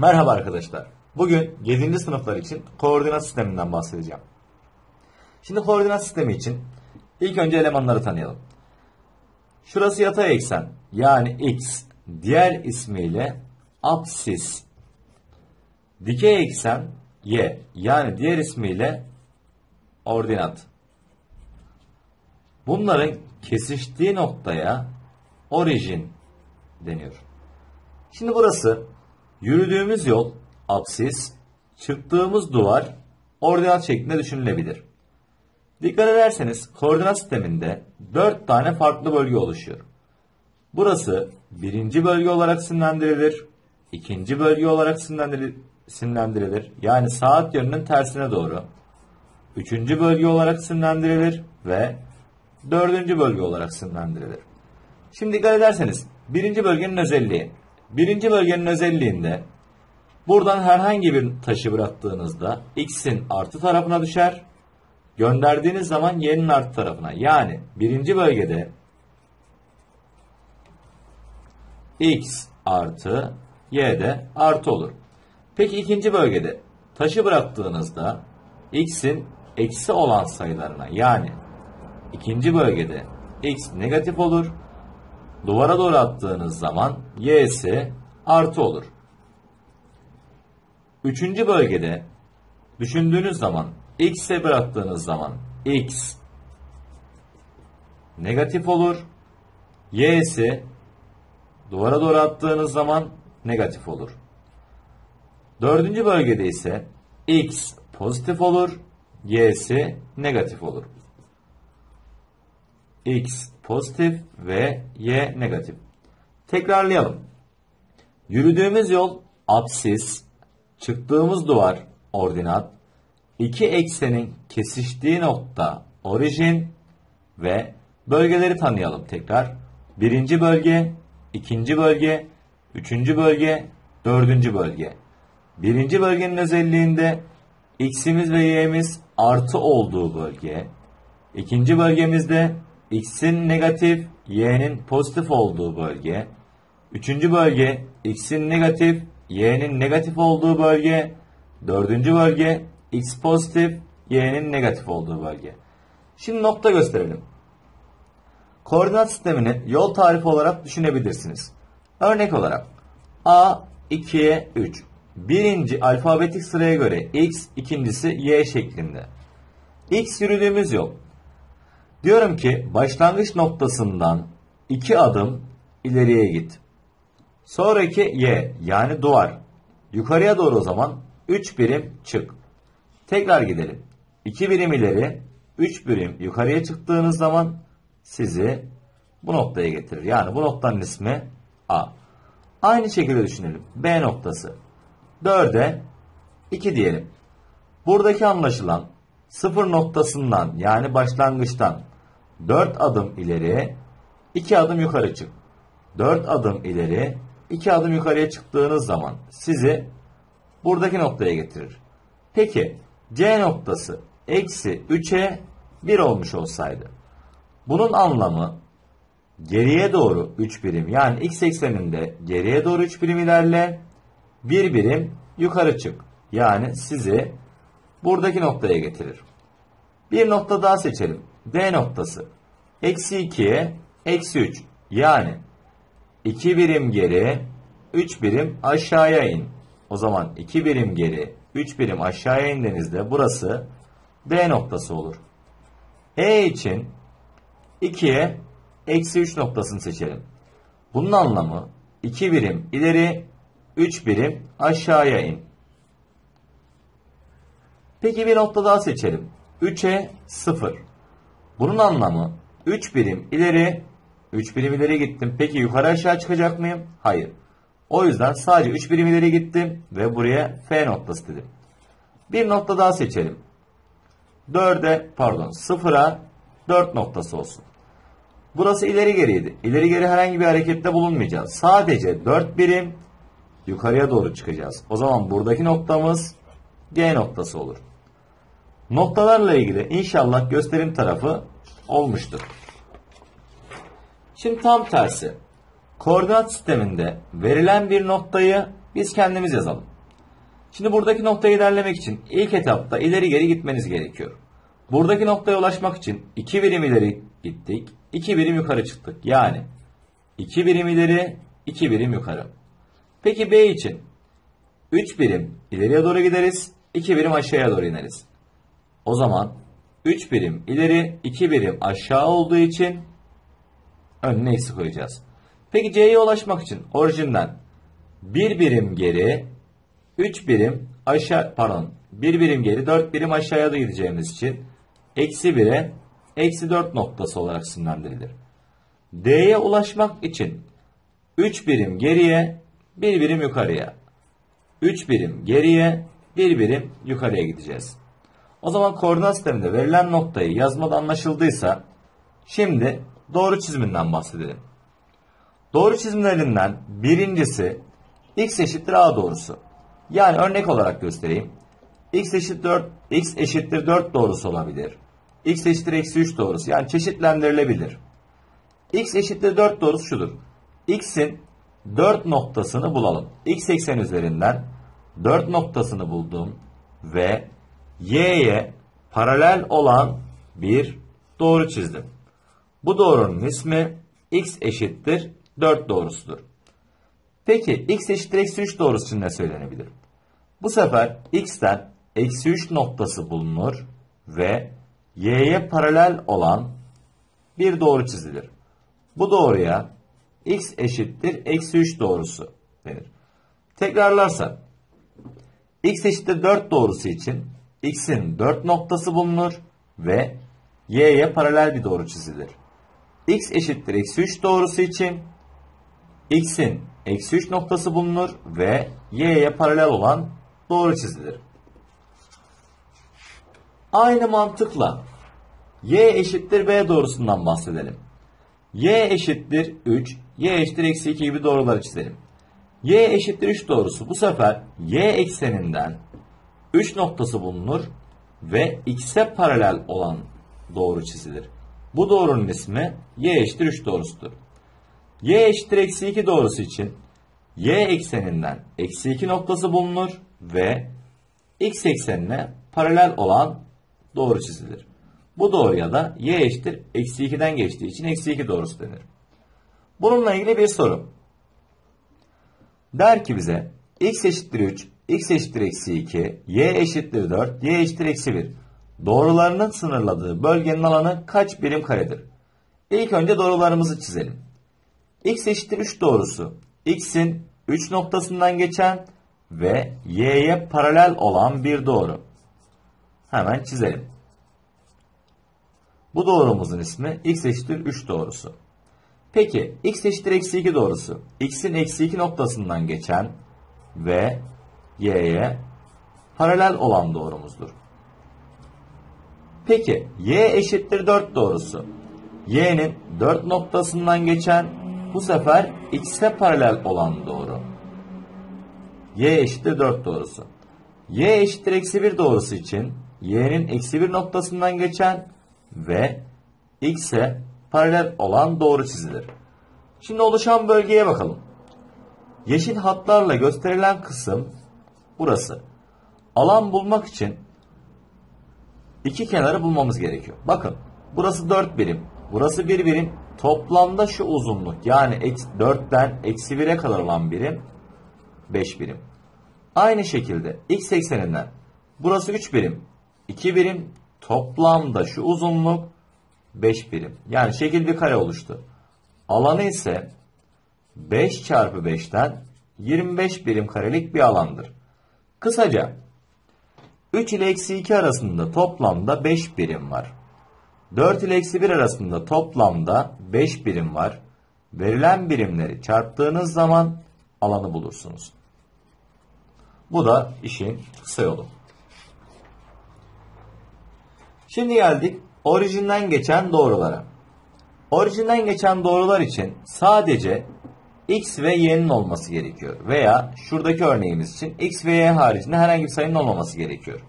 Merhaba arkadaşlar. Bugün 7. sınıflar için koordinat sisteminden bahsedeceğim. Şimdi koordinat sistemi için ilk önce elemanları tanıyalım. Şurası yatay eksen yani x, diğer ismiyle apsis. Dikey eksen y yani diğer ismiyle ordinat. Bunların kesiştiği noktaya orijin deniyor. Şimdi burası yürüdüğümüz yol apsis, çıktığımız duvar ordinat şeklinde düşünülebilir. Dikkat ederseniz koordinat sisteminde 4 tane farklı bölge oluşuyor. Burası birinci bölge olarak isimlendirilir, ikinci bölge olarak isimlendirilir, yani saat yönünün tersine doğru. Üçüncü bölge olarak isimlendirilir ve dördüncü bölge olarak isimlendirilir. Şimdi dikkat ederseniz birinci bölgenin özelliği. Birinci bölgenin özelliğinde buradan herhangi bir taşı bıraktığınızda x'in artı tarafına düşer. Gönderdiğiniz zaman y'nin artı tarafına. Yani birinci bölgede x artı y de artı olur. Peki ikinci bölgede taşı bıraktığınızda x'in eksi olan sayılarına yani ikinci bölgede x negatif olur duvara doğru attığınız zaman y'si artı olur. Üçüncü bölgede düşündüğünüz zaman x'e bıraktığınız zaman x negatif olur. y'si duvara doğru attığınız zaman negatif olur. Dördüncü bölgede ise x pozitif olur. y'si negatif olur x pozitif ve y negatif. Tekrarlayalım. Yürüdüğümüz yol apsis, çıktığımız duvar ordinat, iki eksenin kesiştiği nokta orijin ve bölgeleri tanıyalım tekrar. Birinci bölge, ikinci bölge, üçüncü bölge, dördüncü bölge. Birinci bölgenin özelliğinde x'imiz ve y'miz artı olduğu bölge. İkinci bölgemizde x'in negatif, y'nin pozitif olduğu bölge. Üçüncü bölge x'in negatif, y'nin negatif olduğu bölge. Dördüncü bölge x pozitif, y'nin negatif olduğu bölge. Şimdi nokta gösterelim. Koordinat sistemini yol tarifi olarak düşünebilirsiniz. Örnek olarak A 2'ye 3. Birinci alfabetik sıraya göre x, ikincisi y şeklinde. X yürüdüğümüz yol Diyorum ki başlangıç noktasından iki adım ileriye git. Sonraki y yani duvar. Yukarıya doğru o zaman 3 birim çık. Tekrar gidelim. 2 birim ileri, 3 birim yukarıya çıktığınız zaman sizi bu noktaya getirir. Yani bu noktanın ismi A. Aynı şekilde düşünelim. B noktası. 4'e 2 diyelim. Buradaki anlaşılan sıfır noktasından yani başlangıçtan 4 adım ileri, 2 adım yukarı çık. 4 adım ileri, 2 adım yukarıya çıktığınız zaman sizi buradaki noktaya getirir. Peki C noktası eksi 3'e 1 olmuş olsaydı. Bunun anlamı geriye doğru 3 birim yani x ekseninde geriye doğru 3 birim ilerle 1 birim yukarı çık. Yani sizi buradaki noktaya getirir. Bir nokta daha seçelim. D noktası. Eksi 2'ye eksi 3. Yani 2 birim geri 3 birim aşağıya in. O zaman 2 birim geri 3 birim aşağıya indiğinizde burası D noktası olur. E için 2'ye eksi 3 noktasını seçelim. Bunun anlamı 2 birim ileri 3 birim aşağıya in. Peki bir nokta daha seçelim. 3'e 0. Bunun anlamı 3 birim ileri 3 birim ileri gittim. Peki yukarı aşağı çıkacak mıyım? Hayır. O yüzden sadece 3 birim ileri gittim ve buraya F noktası dedim. Bir nokta daha seçelim. 4'e pardon 0'a 4 noktası olsun. Burası ileri geriydi. İleri geri herhangi bir harekette bulunmayacağız. Sadece 4 birim yukarıya doğru çıkacağız. O zaman buradaki noktamız G noktası olur. Noktalarla ilgili inşallah gösterim tarafı olmuştur. Şimdi tam tersi. Koordinat sisteminde verilen bir noktayı biz kendimiz yazalım. Şimdi buradaki noktaya ilerlemek için ilk etapta ileri geri gitmeniz gerekiyor. Buradaki noktaya ulaşmak için 2 birim ileri gittik, 2 birim yukarı çıktık. Yani 2 birim ileri, 2 birim yukarı. Peki B için 3 birim ileriye doğru gideriz, 2 birim aşağıya doğru ineriz. O zaman 3 birim ileri, 2 birim aşağı olduğu için önüne eksi koyacağız. Peki C'ye ulaşmak için orijinden 1 birim geri, 3 birim aşağı pardon 1 birim geri 4 birim aşağıya da gideceğimiz için eksi 1'e eksi 4 noktası olarak isimlendirilir. D'ye ulaşmak için 3 birim geriye 1 birim yukarıya 3 birim geriye 1 birim yukarıya gideceğiz. O zaman koordinat sisteminde verilen noktayı yazmada anlaşıldıysa şimdi doğru çiziminden bahsedelim. Doğru çizimlerinden birincisi x eşittir a doğrusu. Yani örnek olarak göstereyim. x eşittir 4, x eşittir 4 doğrusu olabilir. x eşittir eksi 3 doğrusu. Yani çeşitlendirilebilir. x eşittir 4 doğrusu şudur. x'in 4 noktasını bulalım. x eksen üzerinden 4 noktasını buldum ve y'ye paralel olan bir doğru çizdim. Bu doğrunun ismi x eşittir 4 doğrusudur. Peki x eşittir eksi 3 doğrusu için ne söylenebilir? Bu sefer x'ten eksi 3 noktası bulunur ve y'ye paralel olan bir doğru çizilir. Bu doğruya x eşittir eksi 3 doğrusu denir. Tekrarlarsak x eşittir 4 doğrusu için x'in 4 noktası bulunur ve y'ye paralel bir doğru çizilir. x eşittir eksi 3 doğrusu için x'in eksi 3 noktası bulunur ve y'ye paralel olan doğru çizilir. Aynı mantıkla y eşittir b doğrusundan bahsedelim. y eşittir 3, y eşittir eksi 2 gibi doğruları çizelim. y eşittir 3 doğrusu bu sefer y ekseninden 3 noktası bulunur ve x'e paralel olan doğru çizilir. Bu doğrunun ismi y eşittir 3 doğrusudur. y eşittir eksi 2 doğrusu için y ekseninden eksi 2 noktası bulunur ve x eksenine paralel olan doğru çizilir. Bu doğruya da y eşittir eksi 2'den geçtiği için eksi 2 doğrusu denir. Bununla ilgili bir soru. Der ki bize x eşittir 3, x eşittir eksi 2, y eşittir 4, y eşittir eksi 1. Doğrularının sınırladığı bölgenin alanı kaç birim karedir? İlk önce doğrularımızı çizelim. x eşittir 3 doğrusu x'in 3 noktasından geçen ve y'ye paralel olan bir doğru. Hemen çizelim. Bu doğrumuzun ismi x eşittir 3 doğrusu. Peki x eşittir eksi 2 doğrusu. x'in eksi 2 noktasından geçen ve y'ye paralel olan doğrumuzdur. Peki y eşittir 4 doğrusu. y'nin 4 noktasından geçen bu sefer x'e paralel olan doğru. y eşittir 4 doğrusu. y eşittir eksi 1 doğrusu için y'nin eksi 1 noktasından geçen ve x'e paralel olan doğru çizilir. Şimdi oluşan bölgeye bakalım. Yeşil hatlarla gösterilen kısım burası. Alan bulmak için iki kenarı bulmamız gerekiyor. Bakın burası 4 birim. Burası 1 birim. Toplamda şu uzunluk yani 4'ten eksi 1'e kadar olan birim 5 birim. Aynı şekilde x ekseninden burası 3 birim. 2 birim toplamda şu uzunluk 5 birim. Yani şekil bir kare oluştu. Alanı ise 5 çarpı 5'ten 25 birim karelik bir alandır. Kısaca 3 ile eksi 2 arasında toplamda 5 birim var. 4 ile eksi 1 arasında toplamda 5 birim var. Verilen birimleri çarptığınız zaman alanı bulursunuz. Bu da işin kısa yolu. Şimdi geldik orijinden geçen doğrulara. Orijinden geçen doğrular için sadece x ve y'nin olması gerekiyor. Veya şuradaki örneğimiz için x ve y haricinde herhangi bir sayının olmaması gerekiyor.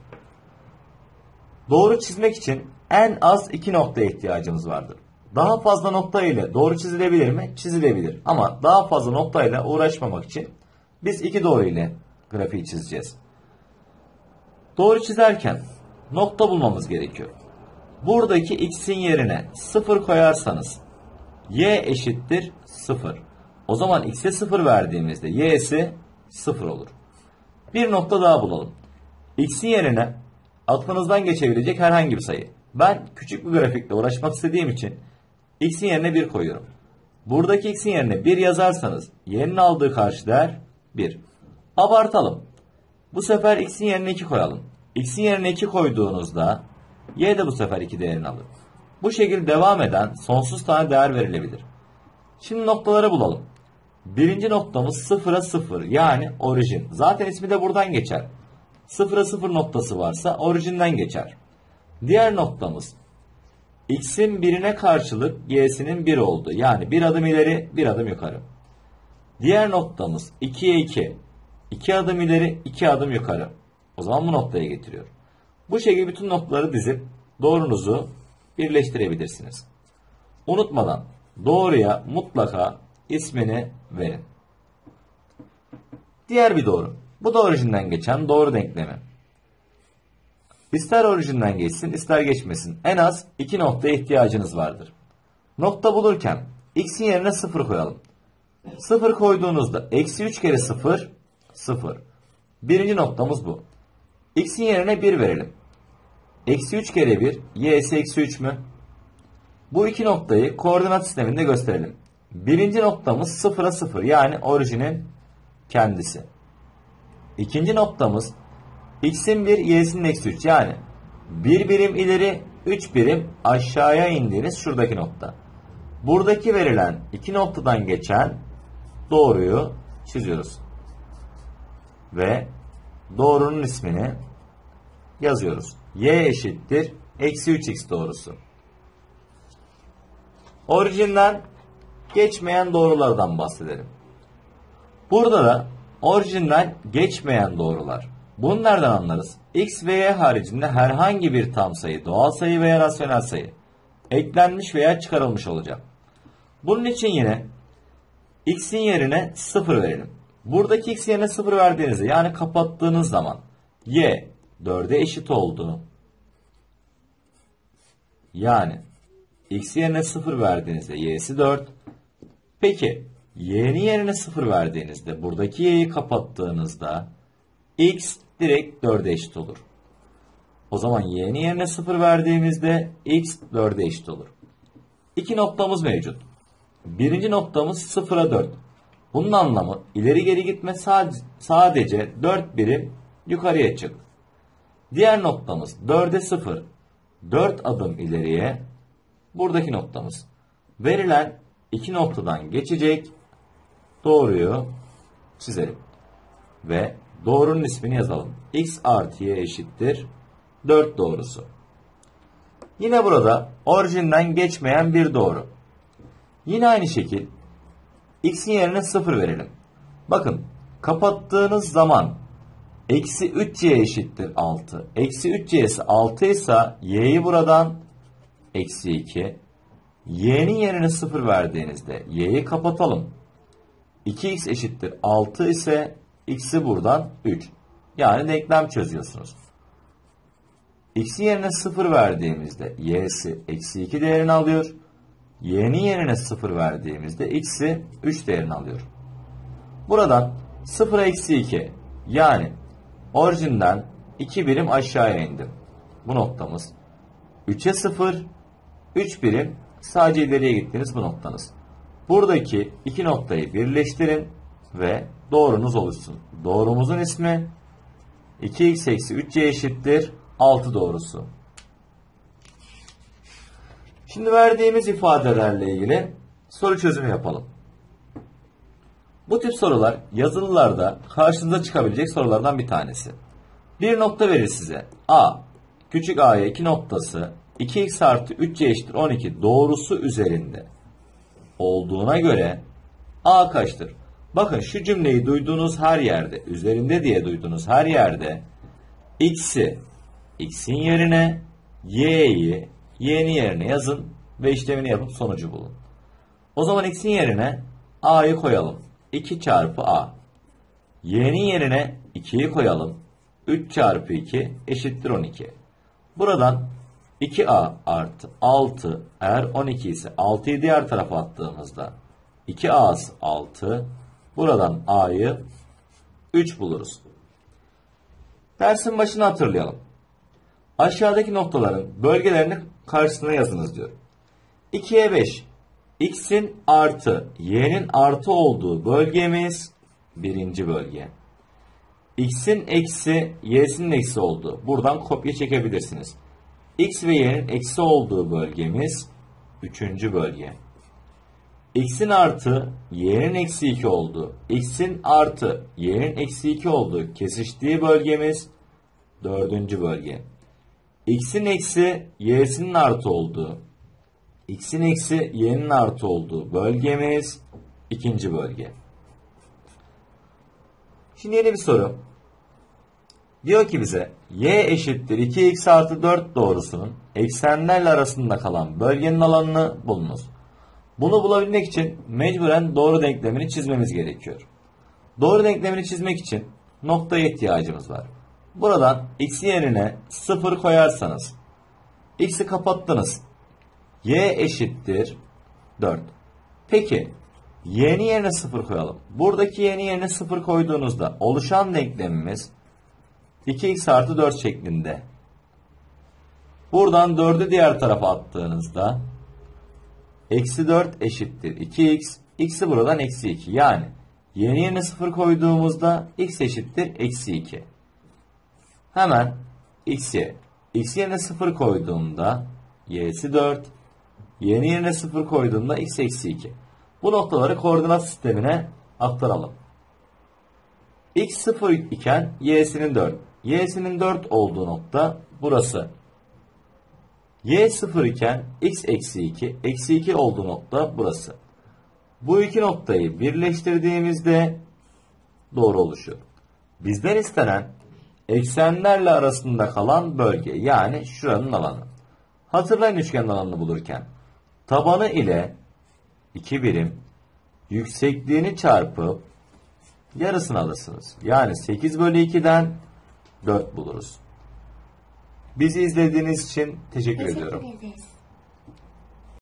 Doğru çizmek için en az iki noktaya ihtiyacımız vardır. Daha fazla nokta ile doğru çizilebilir mi? Çizilebilir. Ama daha fazla nokta ile uğraşmamak için biz iki doğru ile grafiği çizeceğiz. Doğru çizerken nokta bulmamız gerekiyor. Buradaki x'in yerine 0 koyarsanız y eşittir 0. O zaman x'e 0 verdiğimizde y'si 0 olur. Bir nokta daha bulalım. x'in yerine aklınızdan geçebilecek herhangi bir sayı. Ben küçük bir grafikle uğraşmak istediğim için x'in yerine 1 koyuyorum. Buradaki x'in yerine 1 yazarsanız y'nin aldığı karşı değer 1. Abartalım. Bu sefer x'in yerine 2 koyalım. x'in yerine 2 koyduğunuzda y de bu sefer 2 değerini alır. Bu şekilde devam eden sonsuz tane değer verilebilir. Şimdi noktaları bulalım. Birinci noktamız 0'a 0 yani orijin. Zaten ismi de buradan geçer. 0'a 0 noktası varsa orijinden geçer. Diğer noktamız x'in birine karşılık y'sinin 1 oldu. Yani bir adım ileri bir adım yukarı. Diğer noktamız 2'ye 2. 2 adım ileri 2 adım yukarı. O zaman bu noktaya getiriyor. Bu şekilde bütün noktaları dizip doğrunuzu birleştirebilirsiniz. Unutmadan doğruya mutlaka ismini verin. Diğer bir doğru. Bu da orijinden geçen doğru denklemi. İster orijinden geçsin ister geçmesin en az iki noktaya ihtiyacınız vardır. Nokta bulurken x'in yerine 0 koyalım. 0 koyduğunuzda eksi 3 kere 0 0. Birinci noktamız bu. x'in yerine 1 verelim. Eksi 3 kere 1 y'si eksi 3 mü? Bu iki noktayı koordinat sisteminde gösterelim. Birinci noktamız 0'a 0 yani orijinin kendisi. İkinci noktamız x'in 1 y'sinin eksi 3 yani bir birim ileri 3 birim aşağıya indiğiniz şuradaki nokta. Buradaki verilen iki noktadan geçen doğruyu çiziyoruz. Ve doğrunun ismini yazıyoruz. y eşittir eksi 3x doğrusu. Orijinden geçmeyen doğrulardan bahsedelim. Burada da orijinden geçmeyen doğrular. Bunu nereden anlarız? x ve y haricinde herhangi bir tam sayı, doğal sayı veya rasyonel sayı eklenmiş veya çıkarılmış olacak. Bunun için yine x'in yerine 0 verelim. Buradaki x yerine 0 verdiğinizde yani kapattığınız zaman y 4'e eşit oldu. Yani x yerine 0 verdiğinizde y'si 4. Peki y'nin yerine 0 verdiğinizde buradaki y'yi kapattığınızda x direkt 4'e eşit olur. O zaman y'nin yerine 0 verdiğimizde x 4'e eşit olur. İki noktamız mevcut. Birinci noktamız 0'a 4. Bunun anlamı ileri geri gitme sadece 4 birim yukarıya çık. Diğer noktamız 4'e 0. 4 adım ileriye buradaki noktamız. Verilen iki noktadan geçecek doğruyu çizelim. Ve doğrunun ismini yazalım. x artı y eşittir 4 doğrusu. Yine burada orijinden geçmeyen bir doğru. Yine aynı şekil x'in yerine 0 verelim. Bakın kapattığınız zaman eksi 3y eşittir 6. Eksi 3y'si 6 ise y'yi buradan eksi 2. y'nin yerine 0 verdiğinizde y'yi kapatalım. 2x eşittir 6 ise x'i buradan 3. Yani denklem çözüyorsunuz. x'in yerine 0 verdiğimizde y'si eksi 2 değerini alıyor. y'nin yerine 0 verdiğimizde x'i 3 değerini alıyor. Buradan 0 eksi 2 yani orijinden 2 birim aşağıya indim. Bu noktamız 3'e 0 3 birim sadece ileriye gittiğiniz bu noktanız. Buradaki iki noktayı birleştirin ve doğrunuz oluşsun. Doğrumuzun ismi 2x eksi 3y eşittir 6 doğrusu. Şimdi verdiğimiz ifadelerle ilgili soru çözümü yapalım. Bu tip sorular yazılılarda karşınıza çıkabilecek sorulardan bir tanesi. Bir nokta verir size. A. Küçük a'ya 2 noktası 2x artı 3y eşittir 12 doğrusu üzerinde olduğuna göre a kaçtır? Bakın şu cümleyi duyduğunuz her yerde, üzerinde diye duyduğunuz her yerde x'i x'in yerine y'yi y'nin yerine yazın ve işlemini yapıp sonucu bulun. O zaman x'in yerine a'yı koyalım. 2 çarpı a. y'nin yerine 2'yi koyalım. 3 çarpı 2 eşittir 12. Buradan 2a artı 6 eğer 12 ise 6'yı diğer tarafa attığımızda 2a'sı 6. Buradan a'yı 3 buluruz. Dersin başını hatırlayalım. Aşağıdaki noktaların bölgelerini karşısına yazınız diyor. 2'ye 5. X'in artı, Y'nin artı olduğu bölgemiz birinci bölge. X'in eksi, Y'sinin eksi olduğu. Buradan kopya çekebilirsiniz. X ve Y'nin eksi olduğu bölgemiz üçüncü bölge. X'in artı, Y'nin eksi 2 olduğu. X'in artı, Y'nin eksi 2 olduğu kesiştiği bölgemiz dördüncü bölge. X'in eksi, Y'sinin artı olduğu. X'in eksi, Y'nin artı olduğu bölgemiz ikinci bölge. Şimdi yeni bir soru. Diyor ki bize y eşittir 2x artı 4 doğrusunun eksenlerle arasında kalan bölgenin alanını bulunuz. Bunu bulabilmek için mecburen doğru denklemini çizmemiz gerekiyor. Doğru denklemini çizmek için noktaya ihtiyacımız var. Buradan x yerine 0 koyarsanız x'i kapattınız. y eşittir 4. Peki y'nin yerine 0 koyalım. Buradaki y'nin yerine 0 koyduğunuzda oluşan denklemimiz 2x artı 4 şeklinde. Buradan 4'ü diğer tarafa attığınızda eksi 4 eşittir 2x. x'i buradan eksi 2. Yani yeni yerine 0 koyduğumuzda x eşittir eksi 2. Hemen x'ye x yerine 0 koyduğumda y'si 4. Yeni yerine 0 koyduğumda x eksi 2. Bu noktaları koordinat sistemine aktaralım. x 0 iken y'sinin 4. y'sinin 4 olduğu nokta burası. y 0 iken x eksi 2, eksi 2 olduğu nokta burası. Bu iki noktayı birleştirdiğimizde doğru oluşuyor. Bizden istenen eksenlerle arasında kalan bölge yani şuranın alanı. Hatırlayın üçgenin alanını bulurken. Tabanı ile 2 birim yüksekliğini çarpıp yarısını alırsınız. Yani 8 bölü 2'den 4 buluruz. Bizi izlediğiniz için teşekkür, ediyorum. Teşekkür ederiz.